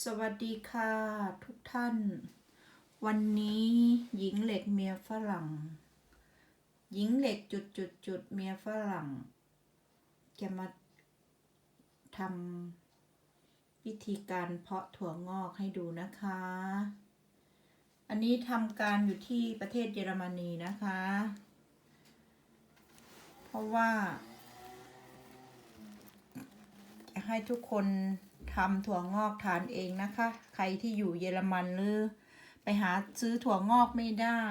สวัสดีค่ะทุกท่าน วันนี้หญิงเหล็กเมียฝรั่ง หญิงเหล็กจุดจุดจุดเมียฝรั่ง จะมาทำวิธีการเพาะถั่วงอกให้ดูนะคะ อันนี้ทำการอยู่ที่ประเทศเยอรมนีนะคะ เพราะว่าจะให้ทุกคน ทำถั่วงอกทานเองนะคะ ใครที่อยู่เยอรมันหรือไปหาซื้อถั่วงอกไม่ได้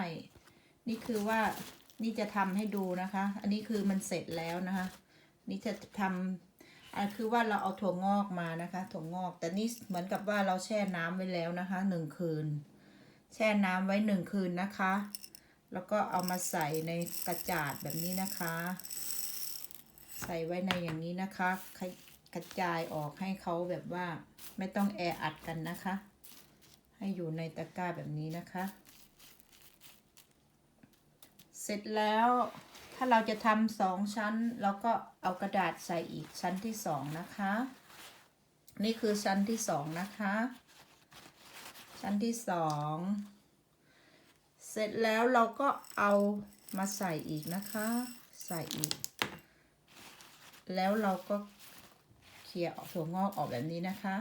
นี่คือว่านี่จะทำให้ดูนะคะ อันนี้คือมันเสร็จแล้วนะคะ นี่จะทำอะคือว่าเราเอาถั่วงอกมานะคะ ถั่วงอก แต่นี่เหมือนกับว่าเราแช่น้ำไว้แล้วนะคะหนึ่งคืน แช่น้ำไว้หนึ่งคืนนะคะ แล้วก็เอามาใส่ในกระจาดแบบนี้นะคะ ใส่ไว้ในอย่างนี้นะคะ กระจายออกให้เขาแบบว่าไม่ต้องแออัดกันนะคะ ให้อยู่ในตะกร้าแบบนี้นะคะ เสร็จแล้วถ้าเราจะทำสองชั้นเราก็เอากระดาษใส่อีกชั้นที่สองนะคะ นี่คือชั้นที่สองนะคะ ชั้นที่สองเสร็จแล้วเราก็เอามาใส่อีกนะคะ ใส่อีก แล้วเราก็ เคลียร์ถั่วงอกออกแบบนี้นะคะ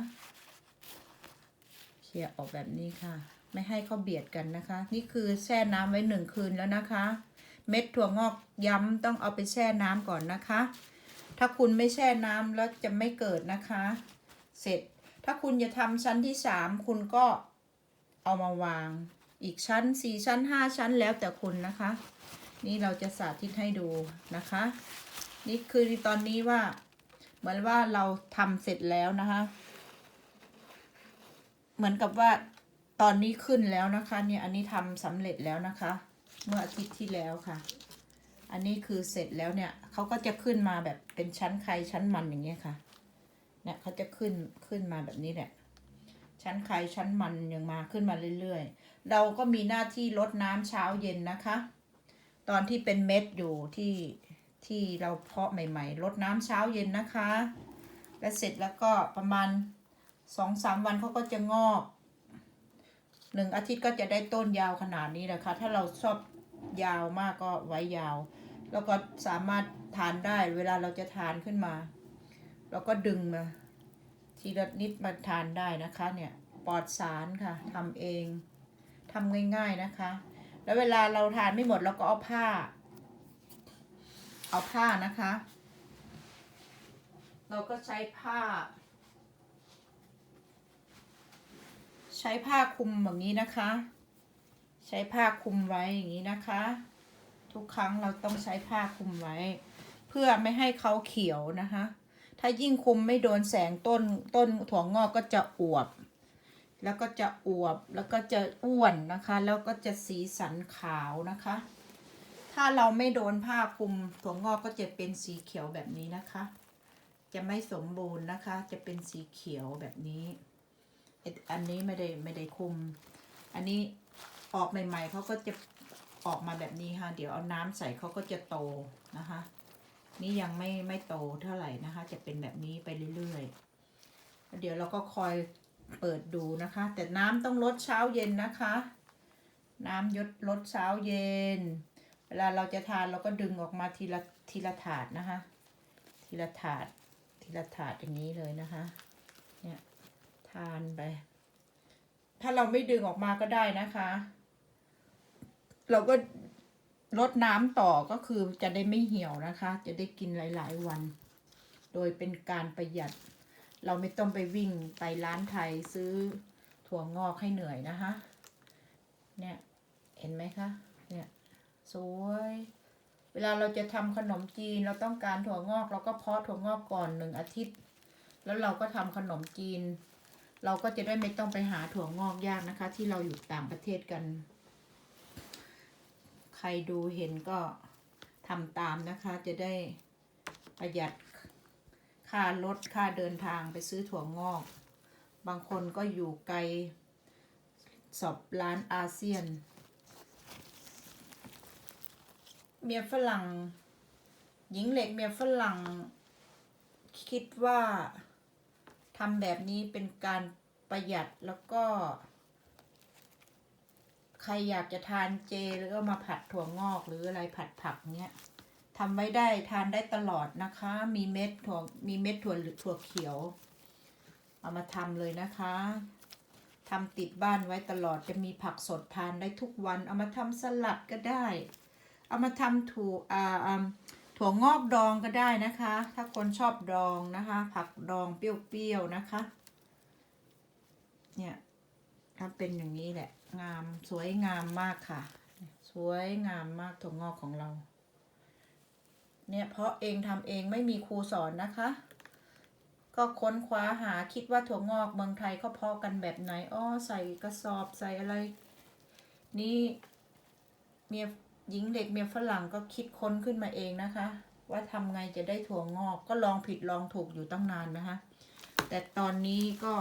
เคลียร์ออกแบบนี้ค่ะ ไม่ให้เขาเบียดกันนะคะ นี่คือแช่น้ำไว้หนึ่งคืนแล้วนะคะ เม็ดถั่วงอกย้ำต้องเอาไปแช่น้ำก่อนนะคะ ถ้าคุณไม่แช่น้ำแล้วจะไม่เกิดนะคะ เสร็จ ถ้าคุณจะทำชั้นที่สามคุณก็เอามาวาง อีกชั้นสี่ชั้นห้าชั้นแล้วแต่คุณนะคะ นี่เราจะสาธิตให้ดูนะคะ นี่คือตอนนี้ว่า เหมือนว่าเราทำเสร็จแล้วนะคะ เหมือนกับว่าตอนนี้ขึ้นแล้วนะคะ เนี่ยอันนี้ทำสำเร็จแล้วนะคะ เมื่ออาทิตย์ที่แล้วค่ะ อันนี้คือเสร็จแล้วเนี่ยเขาก็จะขึ้นมาแบบเป็นชั้นใครชั้นมันอย่างเงี้ยค่ะ เนี่ยเขาจะขึ้นขึ้นมาแบบนี้แหละชั้นใครชั้นมันยังมาขึ้นมาเรื่อยๆ เราก็มีหน้าที่ลดน้ำเช้าเย็นนะคะ ตอนที่เป็นเม็ดอยู่ที่ ที่เราเพาะใหม่ๆลดน้ำเช้าเย็นนะคะ และเสร็จแล้วก็ประมาณสองสามวันเขาก็จะงอกหนึ่งอาทิตย์ก็จะได้ต้นยาวขนาดนี้แหละคะ ถ้าเราชอบยาวมากก็ไว้ยาว แล้วก็สามารถทานได้เวลาเราจะทานขึ้นมา เราก็ดึงมาทีละนิดมาทานได้นะคะเนี่ยปลอดสารค่ะทำเองทำง่ายๆนะคะ แล้วเวลาเราทานไม่หมดเราก็เอาผ้า เอาผ้านะคะ เราก็ใช้ผ้า ใช้ผ้าคลุมแบบนี้นะคะ ใช้ผ้าคลุมไว้อย่างนี้นะคะ ทุกครั้งเราต้องใช้ผ้าคลุมไว้ เพื่อไม่ให้เขาเขียวนะคะ ถ้ายิ่งคลุมไม่โดนแสงต้นต้นถั่วงอกก็จะอวบ แล้วก็จะอวบแล้วก็จะอ้วนนะคะ แล้วก็จะสีสันขาวนะคะ ถ้าเราไม่โดนผ้าคลุมถั่วงอกก็จะเป็นสีเขียวแบบนี้นะคะ จะไม่สมบูรณ์นะคะ จะเป็นสีเขียวแบบนี้ อันนี้ไม่ได้ไม่ได้คุม อันนี้ออกใหม่ๆเขาก็จะออกมาแบบนี้ค่ะ เดี๋ยวเอาน้ำใส่เขาก็จะโตนะคะ นี่ยังไม่ไม่โตเท่าไหร่นะคะ จะเป็นแบบนี้ไปเรื่อยๆ เดี๋ยวเราก็คอยเปิดดูนะคะ แต่น้ำต้องลดเช้าเย็นนะคะ น้ำยดลดเช้าเย็น เวลาเราจะทานเราก็ดึงออกมาทีละทีละถาดนะคะ ทีละถาดทีละถาดอย่างนี้เลยนะคะ เนี่ยทานไป ถ้าเราไม่ดึงออกมาก็ได้นะคะ เราก็ลดน้ำต่อก็คือจะได้ไม่เหี่ยวนะคะ จะได้กินหลาย ๆ วัน โดยเป็นการประหยัด เราไม่ต้องไปวิ่งไปร้านไทยซื้อถั่วงอกให้เหนื่อยนะคะ เนี่ย เห็นไหมคะ สวย เวลาเราจะทำขนมจีนเราต้องการถั่วงอก เราก็เพาะถั่วงอกก่อนหนึ่งอาทิตย์ แล้วเราก็ทำขนมจีน เราก็จะได้ไม่ต้องไปหาถั่วงอกยากนะคะ ที่เราอยู่ต่างประเทศกัน ใครดูเห็นก็ทำตามนะคะ จะได้ประหยัดค่ารถค่าเดินทางไปซื้อถั่วงอก บางคนก็อยู่ไกลสอบร้านอาเซียน เมียฝรั่ง หญิงเหล็กเมียฝรั่ง คิดว่าทำแบบนี้เป็นการประหยัดแล้วก็ ใครอยากจะทานเจหรือเอามาผัดถั่วงอกหรืออะไรผัดผักเนี้ยทำไว้ได้ทานได้ตลอดนะคะ มีเม็ดถั่วมีเม็ดถั่วหรือถั่วเขียว เอามาทำเลยนะคะทำติดบ้านไว้ตลอดจะมีผักสดทานได้ทุกวัน เอามาทำสลัดก็ได้ เอามาทำถั่วอ่าถั่วงอกดองก็ได้นะคะ ถ้าคนชอบดองนะคะ ผักดองเปรี้ยวๆนะคะ เนี่ยถ้าเป็นอย่างนี้แหละ งามสวยงามมากค่ะ สวยงามมากถั่วงอกของเรา เนี่ยเพราะเองทำเองไม่มีครูสอนนะคะ ก็ค้นคว้าหาคิดว่าถั่วงอกเมืองไทยเขาเพาะกันแบบไหนอ้อใส่กระสอบใส่อะไร นี่เมีย หญิงเด็กเมียฝรั่งก็คิดค้นขึ้นมาเองนะคะ ว่าทำไงจะได้ถั่วงอกก็ลองผิดลองถูกอยู่ตั้งนานนะคะ แต่ตอนนี้ก็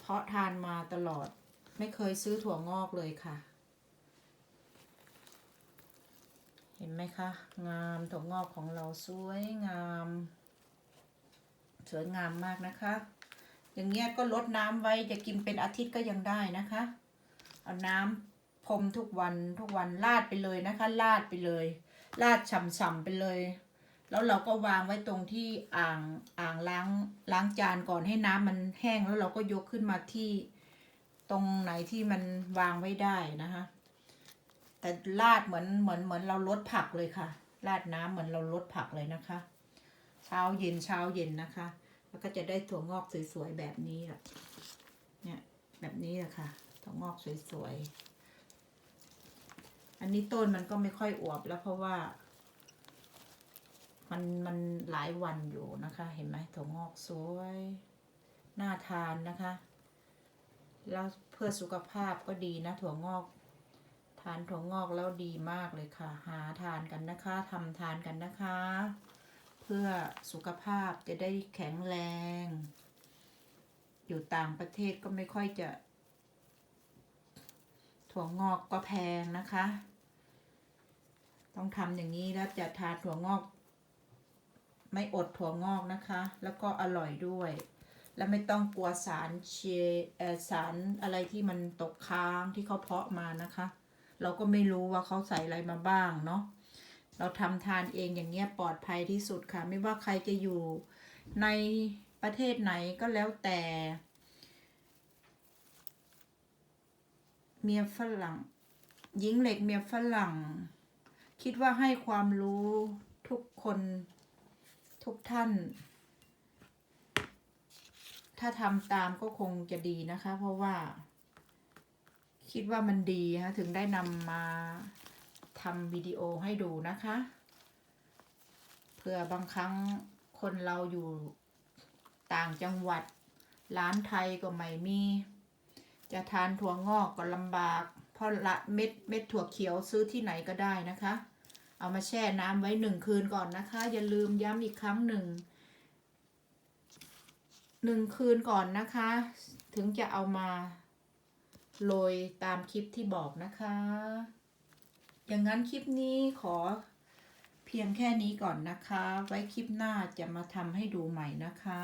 เพาะทานมาตลอดไม่เคยซื้อถั่วงอกเลยค่ะ เห็นไหมคะ งามถั่วงอกของเราสวยงาม สวยงามมากนะคะ อย่างเงี้ยก็ลดน้ำไว้จะกินเป็นอาทิตย์ก็ยังได้นะคะ เอาน้ำ พรมทุกวันทุกวันลาดไปเลยนะคะลาดไปเลยลาดฉ่ำๆไปเลย แล้วเราก็วางไว้ตรงที่อ่างอ่างล้างล้างจานก่อนให้น้ำมันแห้งแล้วเราก็ยกขึ้นมาที่ตรงไหนที่มันวางไว้ได้นะคะ แต่ลาดเหมือนเหมือนเหมือนเราลดผักเลยค่ะลาดน้ำเหมือนเราลดผักเลยนะคะ เช้าเย็นเช้าเย็นนะคะ แล้วก็จะได้ถั่วงอกสวยๆแบบนี้แหละเนี่ยแบบนี้แหละค่ะถั่วงอกสวยๆ อันนี้ต้นมันก็ไม่ค่อยอวบแล้วเพราะว่า มันมันหลายวันอยู่นะคะ เห็นไหมถั่วงอกสวยน่าทานนะคะ แล้วเพื่อสุขภาพก็ดีนะถั่วงอก ทานถั่วงอกแล้วดีมากเลยค่ะ หาทานกันนะคะทำทานกันนะคะ เพื่อสุขภาพจะได้แข็งแรง อยู่ต่างประเทศก็ไม่ค่อยจะ ถั่วงอกก็แพงนะคะ ต้องทำอย่างนี้แล้วจะทานถั่วงอก ไม่อดถั่วงอกนะคะ แล้วก็อร่อยด้วย และไม่ต้องกลัวสารเชเอสารอะไรที่มันตกค้างที่เขาเพาะมานะคะ เราก็ไม่รู้ว่าเขาใส่อะไรมาบ้างเนาะเราทำทานเองอย่างเงี้ยปลอดภัยที่สุดค่ะ ไม่ว่าใครจะอยู่ในประเทศไหนก็แล้วแต่ เมียฝรั่ง หญิงเหล็กเมียฝรั่ง คิดว่าให้ความรู้ทุกคนทุกท่าน ถ้าทำตามก็คงจะดีนะคะ เพราะว่า คิดว่ามันดีฮะถึงได้นำมาทำวิดีโอให้ดูนะคะเผื่อบางครั้งคนเราอยู่ต่างจังหวัดร้านไทยก็ไม่มี จะทานถั่วงอกก็ลำบาก เพราะละเม็ดเม็ดถั่วเขียวซื้อที่ไหนก็ได้นะคะ เอามาแช่น้ำไว้หนึ่งคืนก่อนนะคะ อย่าลืมย้ำอีกครั้งหนึ่งหนึ่งคืนก่อนนะคะ ถึงจะเอามาโรยตามคลิปที่บอกนะคะ อย่างนั้นคลิปนี้ขอเพียงแค่นี้ก่อนนะคะ ไว้คลิปหน้าจะมาทำให้ดูใหม่นะคะ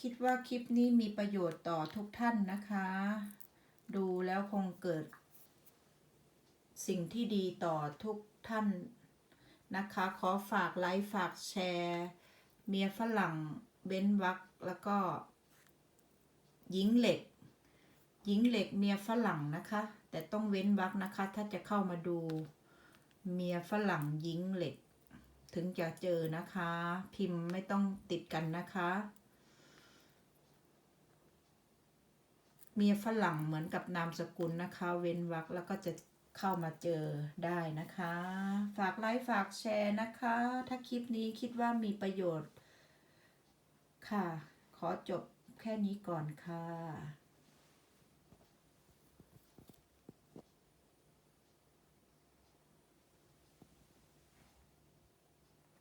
คิดว่าคลิปนี้มีประโยชน์ต่อทุกท่านนะคะ ดูแล้วคงเกิด สิ่งที่ดีต่อทุกท่านนะคะ ขอฝากไลค์ฝากแชร์ เมียฝรั่งเบ้นวักแล้วก็หญิงเหล็กหญิงเหล็กเมียฝรั่งนะคะ แต่ต้องเว้นวรรคนะคะ ถ้าจะเข้ามาดูเมียฝรั่งหญิงเหล็ก ถึงจะเจอนะคะ พิมพ์ไม่ต้องติดกันนะคะ มีฝรั่งเหมือนกับนามสกุลนะคะ เว้นวรรคแล้วก็จะเข้ามาเจอได้นะคะ ฝากไลค์ฝากแชร์นะคะ ถ้าคลิปนี้คิดว่ามีประโยชน์ ค่ะ ขอจบแค่นี้ก่อนค่ะ